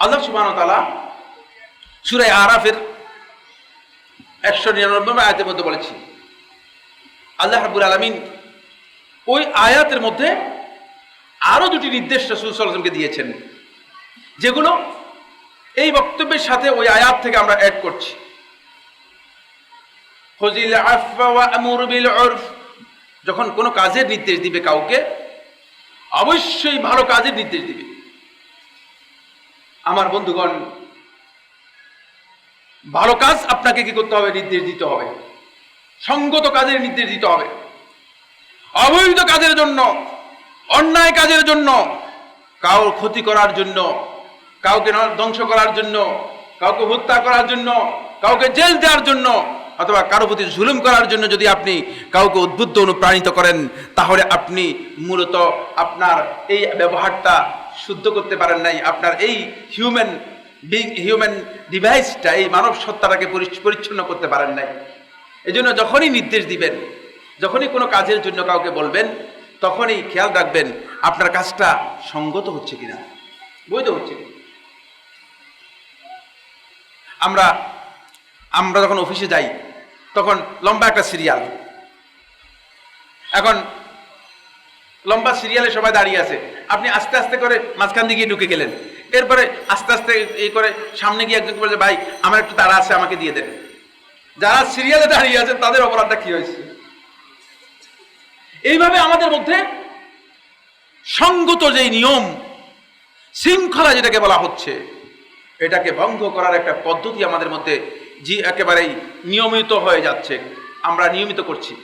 আল্লাহ সুবাহ তালা সুরাই আরাফের একশো নিরানব্বই আয়াতের মধ্যে বলেছি, আল্লাহ রাবুল আলমিন ওই আয়াতের মধ্যে আরও দুটি নির্দেশ রসুল দিয়েছেন, যেগুলো এই বক্তব্যের সাথে ওই আয়াত থেকে আমরা অ্যাড করছি। ফজিল যখন কোনো কাজের নির্দেশ দিবে কাউকে, অবশ্যই ভালো কাজের নির্দেশ দিবে। আমার বন্ধুগণ, ভালো কাজ আপনাকে কি করতে হবে? নির্দেশ দিতে হবে। সঙ্গত কাজের নির্দেশ দিতে হবে। অবৈধ কাজের জন্য, অন্যায় কাজের জন্য, কাউর ক্ষতি করার জন্য, কাউকে ধ্বংস করার জন্য, কাউকে হত্যা করার জন্য, কাউকে জেল দেওয়ার জন্য, অথবা কারও প্রতি জুলুম করার জন্য যদি আপনি কাউকে উদ্বুদ্ধ অনুপ্রাণিত করেন, তাহলে আপনি মূলত আপনার এই ব্যবহারটা শুদ্ধ করতে পারেন নাই। আপনার এই হিউম্যান বিং হিউম্যান ডিভাইসটা এই মানব সত্তাটাকে পরিচ্ছন্ন করতে পারেন নাই। এই জন্য যখনই নির্দেশ দিবেন, যখনই কোনো কাজের জন্য কাউকে বলবেন, তখনই খেয়াল রাখবেন, আপনার কাজটা সঙ্গত হচ্ছে কিনা, বৈধ হচ্ছে আমরা আমরা যখন অফিসে যাই, তখন লম্বা একটা সিরিয়াল। এখন লম্বা সিরিয়ালে সবাই দাঁড়িয়ে আছে। আপনি আস্তে আস্তে করে মাঝখান দিয়ে ঢুকে গেলেন। এরপরে আস্তে আস্তে এই করে সামনে গিয়ে একজনকে বলছে ভাই, আমার একটু তাড়া আছে, আমাকে দিয়ে দেন। যারা সিরিয়ালে দাঁড়িয়ে আছে, তাদের অপরাধটা কি হয়েছে? এইভাবে আমাদের মধ্যে সঙ্গত যে নিয়ম, শৃঙ্খলা যেটাকে বলা হচ্ছে, এটাকে ভঙ্গ করার একটা পদ্ধতি আমাদের মধ্যে যে একেবারেই নিয়মিত হয়ে যাচ্ছে। আমরা নিয়মিত করছি।